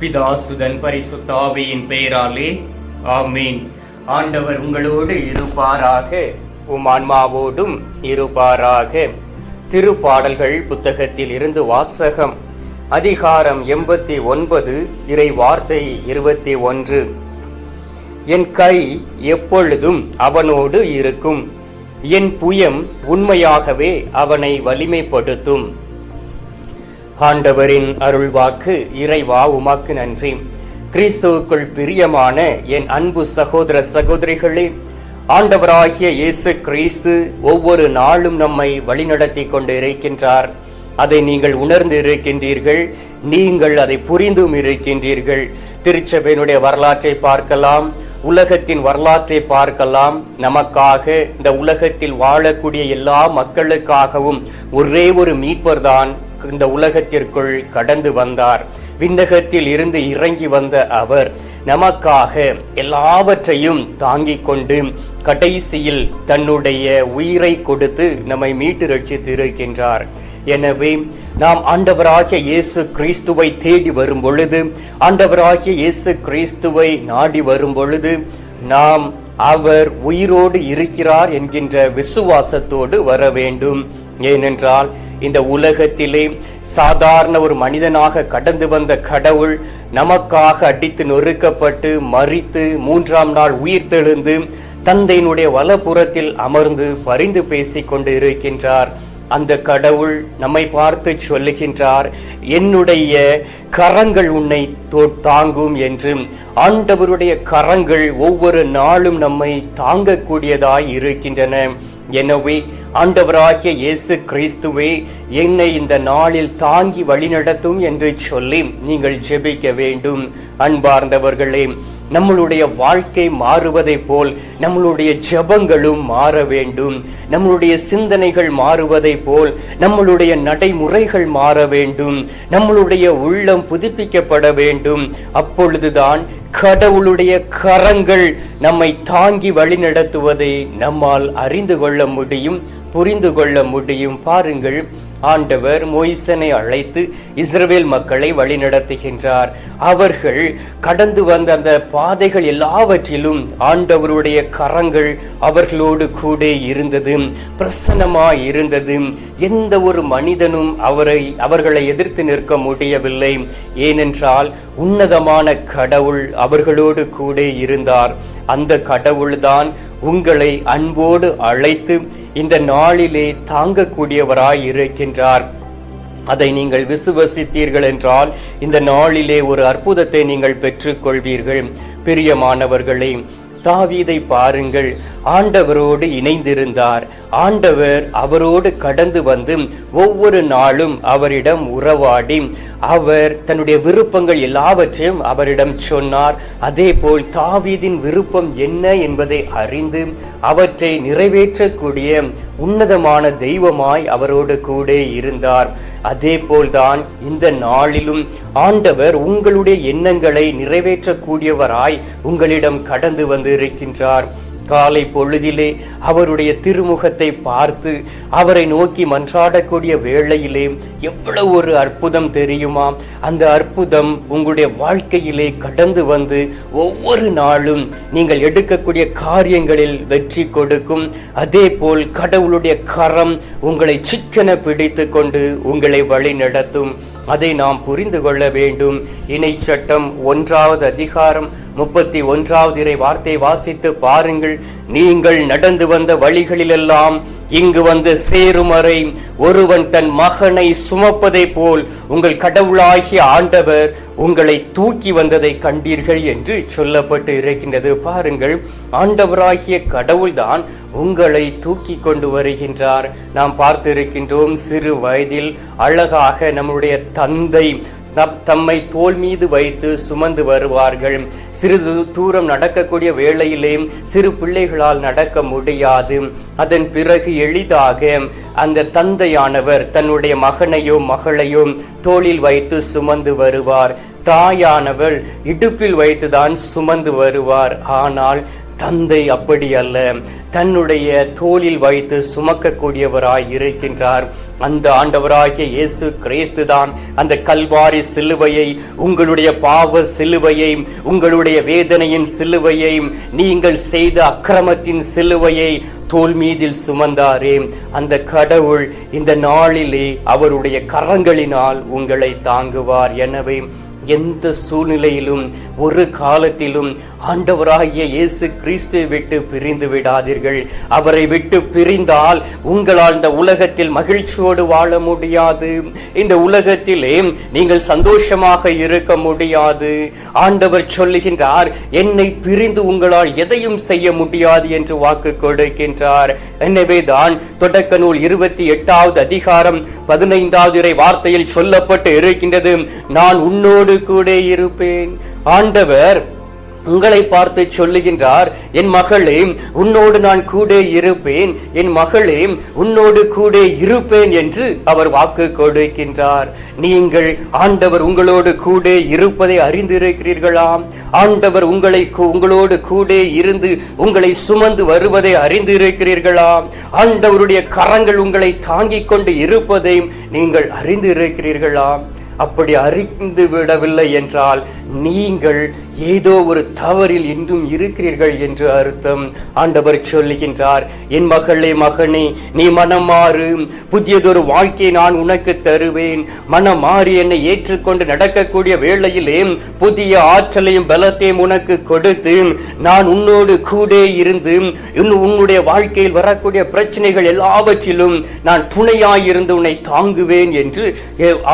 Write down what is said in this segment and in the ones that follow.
பிதாசுதன் பரிசுத்தாவியின் பெயராலே. ஆமீன். ஆண்டவர் உங்களோடு இருப்பாராக. உம் ஆன்மாவோடும் இருப்பாராக. திருப்பாடல்கள் புத்தகத்தில் இருந்து வாசகம். அதிகாரம் எண்பத்தி ஒன்பது இறை வார்த்தை இருபத்தி ஒன்று என் கை எப்பொழுதும் அவனோடு இருக்கும். என் புயம் உண்மையாகவே அவனை வலிமைப்படுத்தும். ஆண்டவரின் அருள்வாக்கு இறைவா உமாக்கு நன்றி. கிறிஸ்துவுக்குள் பிரியமான என் அன்பு சகோதர சகோதரிகளே ஆண்டவராகிய இயேசு கிறிஸ்து ஒவ்வொரு நாளும் நம்மை வழிநடத்தி கொண்டு இருக்கின்றார். அதை நீங்கள் உணர்ந்து இருக்கின்றீர்கள் நீங்கள் அதை புரிந்தும் இருக்கின்றீர்கள். திருச்சபையினுடைய வரலாற்றை பார்க்கலாம் உலகத்தின் வரலாற்றை பார்க்கலாம். நமக்காக இந்த உலகத்தில் வாழக்கூடிய எல்லா மக்களுக்காகவும் ஒரே ஒரு மீட்பர் தான் இந்த உலகத்திற்குள் கடந்து வந்தார். விண்ணகத்தில் இருந்து இறங்கி வந்த அவர் நமக்காக எல்லாவற்றையும் தாங்கிக் கொண்டு கடைசியில் தன்னுடைய உயிரை கொடுத்து நம்மை மீட்டு ரட்சித்து இருக்கின்றார் எனவே நாம் ஆண்டவராகிய இயேசு கிறிஸ்துவை தேடி வரும் பொழுது ஆண்டவராகிய இயேசு கிறிஸ்துவை நாடி வரும் பொழுது நாம் அவர் உயிரோடு இருக்கிறார் என்கின்ற விசுவாசத்தோடு வர வேண்டும். ஏனென்றால் இந்த உலகத்திலே சாதாரண ஒரு மனிதனாக கடந்து வந்த கடவுள் நமக்காக அடித்து நொறுக்கப்பட்டு மறித்து மூன்றாம் நாள் உயிர் தெழுந்து தந்தையினுடைய வலப்புறத்தில் அமர்ந்து பரிந்து பேசிக் கொண்டு இருக்கின்றார் அந்த கடவுள் நம்மை பார்த்து சொல்லுகின்றார் என்னுடைய கரங்கள் உன்னை தாங்கும் என்றும் ஆண்டவருடைய கரங்கள் ஒவ்வொரு நாளும் நம்மை தாங்கக்கூடியதாய் இருக்கின்றன. எனவே ஆண்டவராகிய இயேசு கிறிஸ்துவே என்னை இந்த நாளில் தாங்கி வழிநடத்தும் என்று சொல்லி நீங்கள் ஜெபிக்க வேண்டும். அன்பார்ந்தவர்களே நம்மளுடைய வாழ்க்கை மாறுவதை போல் நம்மளுடைய ஜெபங்களும் மாற வேண்டும். நம்மளுடைய சிந்தனைகள் மாறுவதை போல் நம்மளுடைய நடைமுறைகள் மாற வேண்டும். நம்மளுடைய உள்ளம் புதுப்பிக்கப்பட வேண்டும். அப்பொழுதுதான் கடவுளுடைய கரங்கள் நம்மை தாங்கி வழிநடத்துவதை நம்மால் அறிந்து கொள்ள முடியும் புரிந்து கொள்ள முடியும். பாருங்கள் ஆண்டவர் மொய்சனை அழைத்து இஸ்ரவேல் மக்களை வழிநடத்துகின்றார். அவர்கள் கடந்து வந்த அந்த பாதைகள் எல்லாவற்றிலும் ஆண்டவருடைய கரங்கள் அவர்களோடு கூட இருந்தது பிரசன்னமாய் இருந்தது. எந்த ஒரு மனிதனும் அவரை அவர்களை எதிர்த்து நிற்க முடியவில்லை. ஏனென்றால் உன்னதமான கடவுள் அவர்களோடு கூட இருந்தார். அந்த கடவுள்தான் உங்களை அன்போடு அழைத்து இந்த நாளிலே தாங்கக்கூடியவராய் இருக்கின்றார். அதை நீங்கள் விசுவசித்தீர்கள் என்றால் இந்த நாளிலே ஒரு அற்புதத்தை நீங்கள் பெற்றுக்கொள்வீர்கள். பிரியமானவர்களே தாவீதை பாருங்கள். ஆண்டவரோடு இணைந்திருந்தார். ஆண்டவர் அவரோடு கடந்து வந்து ஒவ்வொரு நாளும் அவரிடம் உறவாடி அவர் தன்னுடைய விருப்பங்கள் எல்லாவற்றையும் அவரிடம் சொன்னார். அதே போல் தாவீதின் விருப்பம் என்ன என்பதை அறிந்து அவற்றை நிறைவேற்றக்கூடிய உன்னதமான தெய்வமாய் அவரோடு கூட இருந்தார். அதே போல்தான் இந்த நாளிலும் ஆண்டவர் உங்களுடைய எண்ணங்களை நிறைவேற்றக்கூடியவராய் உங்களிடம் கடந்து வந்து இருக்கின்றார் காலை பொழுதிலே அவருடைய திருமுகத்தை பார்த்து அவரை நோக்கி மன்றாடக்கூடிய வேளையிலே எவ்வளவு ஒரு அற்புதம் தெரியுமா? அந்த அற்புதம் உங்களுடைய வாழ்க்கையிலே கடந்து வந்து ஒவ்வொரு நாளும் நீங்கள் எடுக்கக்கூடிய காரியங்களில் வெற்றி கொடுக்கும். அதே போல் கடவுளுடைய கரம் உங்களை சிக்கன பிடித்து கொண்டு உங்களை வழி நடத்தும் அதை நாம் புரிந்து கொள்ள வேண்டும். இணை சட்டம் ஒன்றாவது அதிகாரம் முப்பத்தி ஒன்றாவது இறை வார்த்தை வாசித்து பாருங்கள். நீங்கள் நடந்து வந்த வழிகளிலெல்லாம் இங்கு வந்து சேரும் வரை ஒருவன் தன் மகனை சுமப்பதை போல் உங்கள் கடவுளாகிய ஆண்டவர் உங்களை தூக்கி வந்ததை கண்டீர்கள் என்று சொல்லப்பட்டு இருக்கின்றது. பாருங்கள் ஆண்டவராகிய கடவுள்தான் உங்களை தூக்கி கொண்டு வருகின்றார். நாம் பார்த்திருக்கின்றோம் சிறு வயதில் அழகாக நம்முடைய தந்தை தம்மை தோல் மீது வைத்து சுமந்து வருவார்கள். சிறிது தூரம் நடக்கக்கூடிய வேளையிலே சிறு பிள்ளைகளால் நடக்க முடியாது. அதன் பிறகு எளிதாக அந்த தந்தையானவர் தன்னுடைய மகனையோ மகளையோ தோளில் வைத்து சுமந்து வருவார். தாயானவள் இடுப்பில் வைத்துதான் சுமந்து வருவார். ஆனால் தந்தை அப்படி அல்ல. தன்னுடைய தோளில் வைத்து சுமக்கக்கூடியவராய் இருக்கின்றார். அந்த ஆண்டவராகிய இயேசு கிறிஸ்து தான் அந்த கல்வாரி சிலுவையை உங்களுடைய பாவ சிலுவையை உங்களுடைய வேதனையின் சிலுவையை நீங்கள் செய்த அக்கிரமத்தின் சிலுவையை தோல் மீதில் சுமந்தாரே. அந்த கடவுள் இந்த நாளிலே அவருடைய கரங்களினால் உங்களை தாங்குவார். எனவே எந்த சூழ்நிலையிலும் ஒரு காலத்திலும் ஆண்டவராகிய இயேசு கிறிஸ்துவை விட்டு பிரிந்து விடாதீர்கள். அவரை விட்டு பிரிந்தால் உங்களால் இந்த உலகத்தில் மகிழ்ச்சியோடு வாழ முடியாது. இந்த உலகத்திலே நீங்கள் சந்தோஷமாக இருக்க முடியாது. ஆண்டவர் சொல்லுகின்றார் என்னை பிரிந்து உங்களால் எதையும் செய்ய முடியாது என்று வாக்கு கொடுக்கின்றார். எனவே தான் தொடக்க நூல் இருபத்தி எட்டாவது அதிகாரம் பதினைந்தாவது இறை வார்த்தையில் சொல்லப்பட்டு இருக்கின்றது நான் உன்னோடு கூட இருப்பேன். ஆண்டவர் உங்களை பார்த்து சொல்லுகின்றார் என் மகளே உன்னோடு நான் கூட இருப்பேன். என் மகளே உன்னோடு கூட இருப்பேன் என்று அவர் வாக்கு கொடுக்கின்றார். நீங்கள் ஆண்டவர் உங்களோடு கூட இருப்பதை அறிந்திருக்கிறீர்களாம். ஆண்டவர் உங்களை உங்களோடு கூட இருந்து உங்களை சுமந்து வருவதை அறிந்திருக்கிறீர்களாம். ஆண்டவருடைய கரங்கள் உங்களை தாங்கிக் கொண்டு இருப்பதையும் நீங்கள் அறிந்திருக்கிறீர்களாம். அப்படி அறிந்து விடவில்லை என்றால் நீங்கள் ஏதோ ஒரு தவறில் இன்றும் இருக்கிறீர்கள் என்று அர்த்தம். ஆண்டவர் சொல்லுகின்றார் என் மகளே மகனே நீ மனம் மாறு. புதியதொரு வாழ்க்கையை நான் உனக்கு தருவேன். மனம் மாறி என்னை ஏற்றுக்கொண்டு நடக்கக்கூடிய வேளையிலே புதிய ஆற்றலையும் பலத்தையும் உனக்கு கொடுத்து நான் உன்னோடு கூட இருந்து இன்னும் உன்னுடைய வாழ்க்கையில் வரக்கூடிய பிரச்சனைகள் எல்லாவற்றிலும் நான் துணையாயிருந்து உன்னை தாங்குவேன் என்று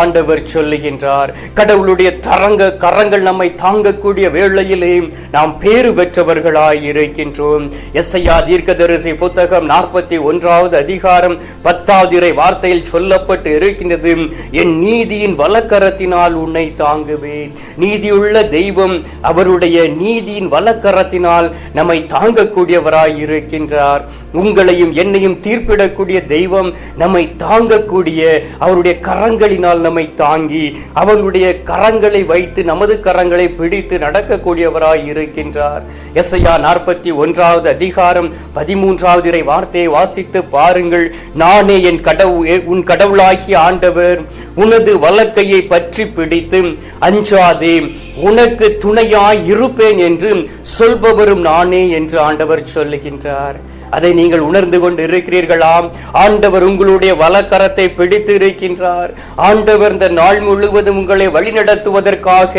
ஆண்டவர் சொல்லி சொல்லுகின்றார் கடவுளுடைய தரங்க கரங்கள் நம்மை தாங்கக்கூடிய வேளையிலே நாம் பேறு பெற்றவர்களாய் இருக்கின்றோம். எஸ்ஐயா தீர்க்கதரிசி புத்தகம் நாற்பத்தி ஒன்றாவது அதிகாரம் பத்தாவது இறை வார்த்தையில் சொல்லப்பட்டு இருக்கின்றது என் நீதியின் வலக்கரத்தினால் உன்னை தாங்குவேன். நீதியுள்ள தெய்வம் அவருடைய நீதியின் வலக்கரத்தினால் நம்மை தாங்கக்கூடியவராய் இருக்கின்றார். உங்களையும் என்னையும் தீர்ப்பிடக்கூடிய தெய்வம் நம்மை தாங்கக்கூடிய அவருடைய கரங்களினால் நம்மை தாங்கி அவருடைய கரங்களை வைத்து நமது கரங்களை பிடித்து நடக்கக்கூடியவராய் இருக்கின்றார். எஸ்ஐயா நாற்பத்தி ஒன்றாவது அதிகாரம் பதிமூன்றாவது இறை வார்த்தையை வாசித்து பாருங்கள். நானே என் கடவுள் உன் கடவுளாகிய ஆண்டவர் உனது வழக்கையை பற்றி பிடித்து அஞ்சாதே உனக்கு துணையாய் இருப்பேன் என்று சொல்பவரும் நானே என்று ஆண்டவர் சொல்லுகின்றார். அதை நீங்கள் உணர்ந்து கொண்டு இருக்கிறீர்களாம் ஆண்டவர் உங்களுடைய வலக்கரத்தை பிடித்து இருக்கின்றார் ஆண்டவர் இந்த நாள் முழுவதும் உங்களை வழிநடத்துவதற்காக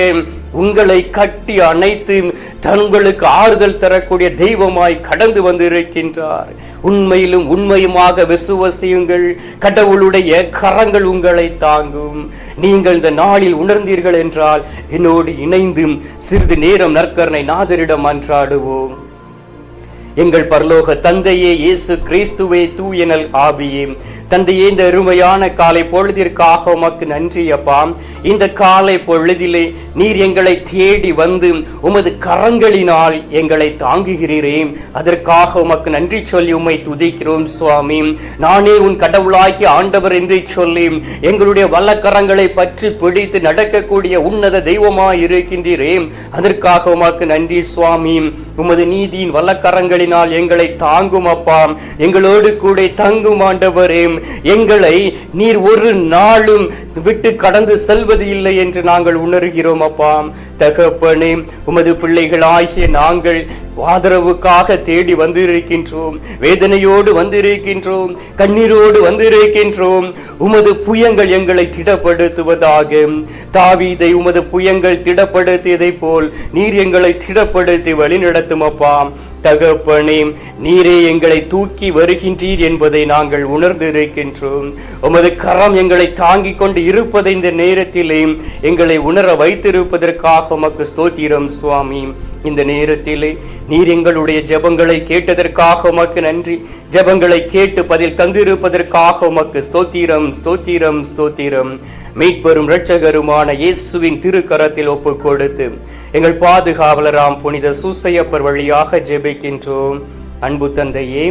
உங்களை கட்டி அணைத்து தங்களுக்கு ஆறுதல் தரக்கூடிய தெய்வமாய் கடந்து வந்து இருக்கின்றார் உண்மையிலும் உண்மையுமாக விசுவசியுங்கள். கடவுளுடைய கரங்கள் உங்களை தாங்கும். நீங்கள் இந்த நாளில் உணர்ந்தீர்கள் என்றால் என்னோடு இணைந்தும் சிறிது நேரம் நற்கரனை நாதரிடம் அன்றாடுவோம். எங்கள் பரலோக தந்தையே இயேசு கிறிஸ்துவே தூயனல் ஆவியே. தந்தையே இந்த அருமையான காலை பொழுதிற்காக உமக்கு நன்றி அப்பா. இந்த காலை பொழுதிலே நீர் எங்களை தேடி வந்து உமது கரங்களினால் எங்களை தாங்குகிறீரே அதற்காக உமக்கு நன்றி சொல்லி உம்மை துதிக்கிறோம் சுவாமி. நானே உன் கடவுளாகி ஆண்டவர் என்று சொல்லி எங்களுடைய வல்லக்கரங்களை பற்றி பிடித்து நடக்கக்கூடிய உன்னத தெய்வமாய் இருக்கின்றீரே அதற்காக உமக்கு நன்றி சுவாமி. உமது நீதியின் வல்லக்கரங்களினால் எங்களை தாங்கும் அப்பா. எங்களோடு கூட தங்கும் ஆண்டவரே எங்களை நீர் ஒரு நாளும் விட்டு கடந்து செல்வது இல்லை என்று நாங்கள் உணர்கிறோம் அப்பா. தகப்பனே உமது பிள்ளைகள் ஆகிய நாங்கள் ஆதரவுக்காக தேடி வந்திருக்கின்றோம். வேதனையோடு வந்திருக்கின்றோம் கண்ணீரோடு வந்திருக்கின்றோம். உமது புயங்கள் எங்களை திடப்படுத்துவதாக. தாவீதை உமது புயங்கள் திடப்படுத்தியதை போல் நீர் எங்களை திடப்படுத்தி வழிநடத்தும் அப்பா. தகப்பனே நீரே எங்களை தூக்கி வருகின்றீர் என்பதை நாங்கள் உணர்ந்து இருக்கின்றோம் உமது கரம் எங்களை தாங்கிக் கொண்டு இருப்பதை இந்த நேரத்திலே எங்களை உணர வைத்திருப்பதற்காக உமக்கு ஸ்தோத்திரம் சுவாமி. இந்த நேரத்திலே நீர் எங்களுடைய ஜெபங்களை கேட்டதற்காக உமக்கு நன்றி. ஜெபங்களை கேட்டு பதில் தந்திருப்பதற்காக உமக்கு ஸ்தோத்திரம் ஸ்தோத்திரம் ஸ்தோத்திரம். மீட்பெரும் இரட்சகருமான இயேசுவின் திருக்கரத்தில் ஒப்பு கொடுத்து எங்கள் பாதுகாவலராம் புனித சூசையப்பர் வழியாக ஜெபிக்கின்றோம். அன்பு தந்தையே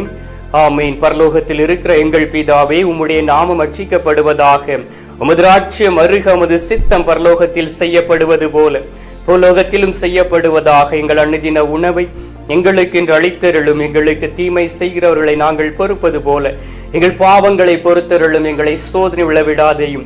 ஆமீன். பரலோகத்தில் இருக்கிற எங்கள் பிதாவே உம்முடைய நாமம் அச்சிக்கப்படுவதாக உமது ராட்சியம் அருக உமது சித்தம் பரலோகத்தில் செய்யப்படுவது போல பூலோகத்திலும் செய்யப்படுவதாக எங்கள் அணுதின உணவை எங்களுக்கு என்று அளித்தருளும் எங்களுக்கு தீமை செய்கிறவர்களை நாங்கள் பொறுப்பது போல எங்கள் பாவங்களை பொறுத்தருளும் எங்களை சோதனை விழவிடாதையும்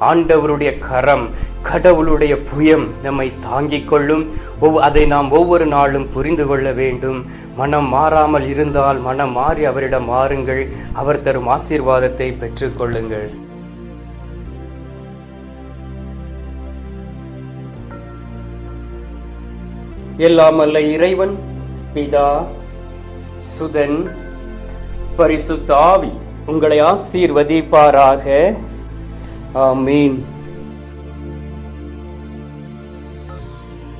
ஆண்டவருடைய கரம் கடவுளுடைய புயம் நம்மை தாங்கிக் கொள்ளும். ஒவ்- அதை நாம் ஒவ்வொரு நாளும் புரிந்து கொள்ள வேண்டும். மனம் மாறாமல் இருந்தால் மனம் மாறி அவரிடம் மாறுங்கள். அவர் தரும் ஆசீர்வாதத்தை பெற்றுக்கொள்ளுங்கள் எல்லாம் அல்ல இறைவன் பிதா சுதன் பரிசுத்தாவி உங்களை ஆசீர்வதிப்பாராக. ஆமீன்